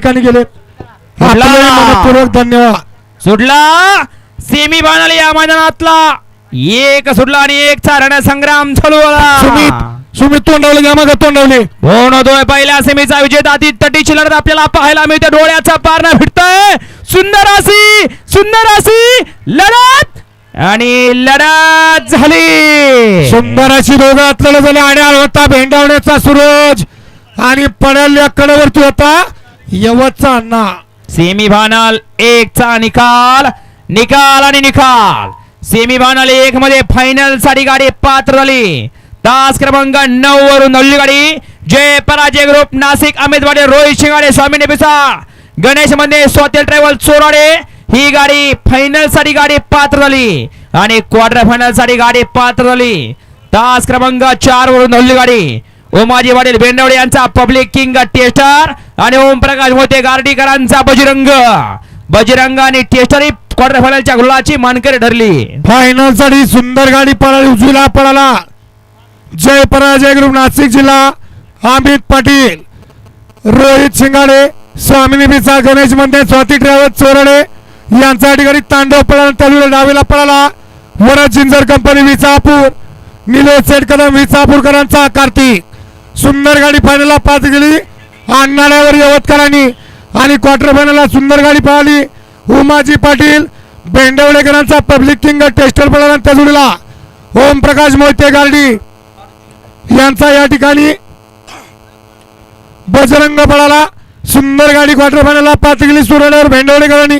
ठिकाणी गेले. मनपूर्वक धन्यवाद. सुटला. सेमी फायनल या मैदानातला. एक सुटला आणि एक चारण्या संग्राम चालू सुमित सुमित तोंडवले मग तोंडवले. दोन होतोय पहिल्या सेमीचा विजेता ती तटीची लढत आपल्याला पाहायला मिळते. डोळ्याचा पारणा भिडतोय सुंदर अशी सुंदर अशी लढत आणि लढत झाली. सुंदर अशी दोघं आपल्याला झाले आणि होता भेंडावण्याचा सूरज आणि पडल्या कडेवरती होता. यवतचा अण्णा सेमी फायनल एक चा निकाल निकाल आणि निकाल. सेमी फायनल एक मध्ये फायनलसाठी गाडी पात्र झाली. तास क्रमांक नऊ वरून नवली गाडी. जय पराजय ग्रुप नाशिक अमितवाडे रोहित शिंगाडे स्वामी नेपिसा गणेशमध्ये स्वतील ट्रॅव्हल चोराडे. ही गाडी फायनलसाठी गाडी पात्र झाली. आणि क्वार्टर फायनलसाठी गाडी पात्र झाली. तास क्रमांक चार वरून नवली गाडी. ओ माझे वडील बेंडवडे यांचा पब्लिक किंग टेस्टर आणि ओमप्रकाश मोते गार्डीकरांचा बजरंग. बजरंग आणि टेस्टर ही क्वार्टर फायनलच्या गुलाची मानकरी ठरली. फायनलसाठी सुंदर गाडी पळाली उजवीला पळाला. जय पराजय ग्रुप नाशिक जिल्हा अमित पाटील. रोहित शिंगाडे स्वामिनी पिसा गणेश मंदिर स्वाती ट्रॅव्हल्स चोरडे. यांचा ठिकाणी तांडव पळाला तलुला डावीला पळाला. Varad ginger company Visapur. Nilesh Seth Kadam Kartik सुंदर गाडी फायनलला पाच गेली. अण्णाड्यावर यवतकरांनी आणि क्वार्टर फायनलला सुंदर गाडी पळाली उमाजी पाटील बेंडवडेकरांचा पब्लिक किंग टेस्टर पळाला त्याजुडीला ओमप्रकाश मोहिते गार्डी यांचा या ठिकाणी बजरंग पळाला. सुंदर गाडी क्वार्टर फायनलला पाच गेली. सुरण्यावर भेंडवडेकरांनी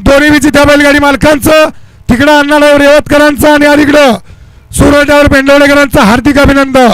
दोन्ही विची त्या बैलगाडी मालकांचं. तिकडं अण्णाड्यावर यवतकरांचं आणि अलीकडं सुरण्यावर भेंडवडेकरांचं हार्दिक अभिनंदन.